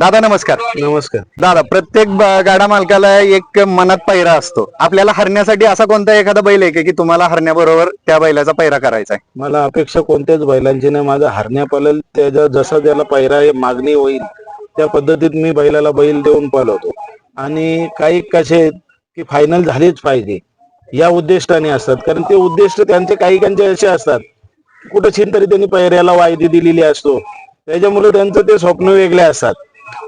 दादा नमस्कार. नमस्कार. दादा प्रत्येक गाडा मालकाला एक मनात पैरा असतो. आपल्याला हरण्यासाठी असा कोणता एखादा बैल आहे का की तुम्हाला हरण्याबरोबर त्या बैलाचा पैरा करायचा आहे? मला अपेक्षा कोणत्याच बैलांची नाही. माझा हरण्या पळेल त्याच्या जसा त्याला पैरा मागणी होईल त्या पद्धतीत मी बैलाला बैल देऊन पळवतो. आणि काही कसे आहेत की फायनल झालीच पाहिजे या उद्दिष्टाने असतात. कारण ते उद्दिष्ट त्यांचे काही कांचे असे असतात. कुठं तरी त्यांनी पैऱ्याला वायदी दिलेली असतो. त्याच्यामुळे त्यांचं ते स्वप्न वेगळे असतात.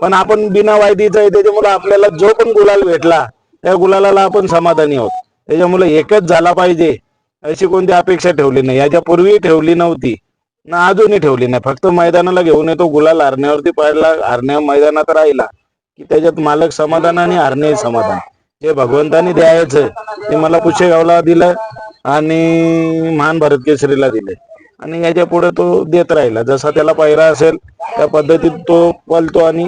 पण आपण बिना वायदीचं आहे त्याच्यामुळे आपल्याला जो पण गुलाल भेटला त्या गुलालाला आपण समाधानी आहोत. त्याच्यामुळे एकच झाला पाहिजे अशी कोणती अपेक्षा ठेवली नाही. याच्या पूर्वी ठेवली नव्हती ना अजूनही ठेवली नाही. फक्त मैदानाला घेऊन येतो गुलाल हरण्यावरती पडला हरण्या मैदानात राहिला की त्याच्यात मालक समाधान आणि हरणे समाधान. जे भगवंतानी द्यायचं ते मला पुशेगावला दिलं आणि महान भारत केसरीला दिले. आणि याच्यापुढे तो देत राहिला जसा त्याला पायरा असेल त्या पद्धतीत तो पलतो आणि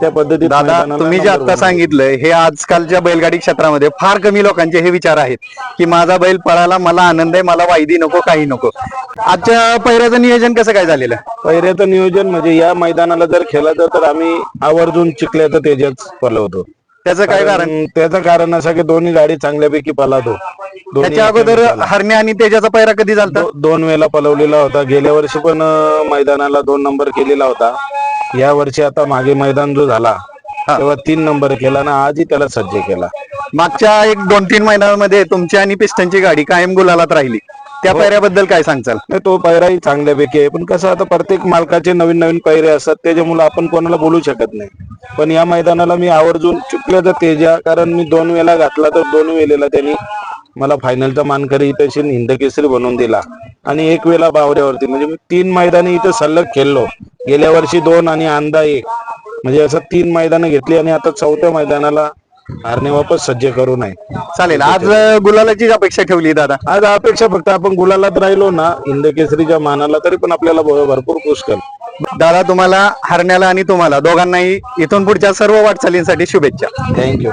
त्या पद्धतीत दादा मैदानाला तुम्ही जे number आता. सांगितलं हे आजकालच्या बैलगाडी क्षेत्रामध्ये फार कमी लोकांचे हे विचार आहेत की माझा बैल पळाला मला आनंद आहे मला वायदी नको काही नको आजच्या पैऱ्याचं नियोजन कसं काय झालेलं आहे? पहिल्याचं नियोजन म्हणजे या मैदानाला जर खेळायचं तर आम्ही आवर्जून चिखल्याचं तेजच पलवतो त्याचं काय कारण त्याचं कारण असं की दोन्ही गाडी चांगल्यापैकी पलातो त्याच्या अगोदर हरण्या आणि तेजाचा पैरा कधी झालता? दो- दोन वेळेला पलवलेला होता. गेल्या वर्षी पण अं, मैदानाला दोन नंबर केलेला होता. या वर्षी आता मागे मैदान जो झाला तेव्हा तीन नंबर केला ना आजही त्याला सज्ज केला. मागच्या एक दोन तीन महिन्यांमध्ये तुमची आणि पिस्टनची गाडी कायम गुलालात राहिली. त्या पैऱ्याबद्दल काय सांगचाल? नाही, तो पैराही चांगल्यापैकी आहे. पण कसं आता प्रत्येक मालकाचे नवीन नवीन पैरे असतात. त्याच्यामुळे आपण कोणाला बोलू शकत नाही. पण या मैदानाला मी आवर्जून चुकल्याचं तेजा कारण मी दोन वेळेला घातला तर दोन वेळेला त्यांनी मला फायनलचा मानकरी तशी हिंद केसरी बनवून दिला. आणि एक वेळेला बावऱ्यावरती म्हणजे मी तीन मैदानी इथं सलग खेळलो. गेल्या वर्षी दोन आणि अंदा एक. म्हणजे असं तीन मैदानं घेतली आणि आता चौथ्या मैदानाला हारणे वापस सज्ज करू नये. चालेल आज गुलालाचीच अपेक्षा ठेवली दादा. आज अपेक्षा फक्त आपण गुलालात राहिलो ना हिंद केसरीच्या मानाला तरी पण आपल्याला भरपूर पुष्कळ दादा तुम्हाला हरण्याला आणि तुम्हाला दोघांनाही इथून पुढच्या सर्व वाटचालींसाठी शुभेच्छा. थँक्यू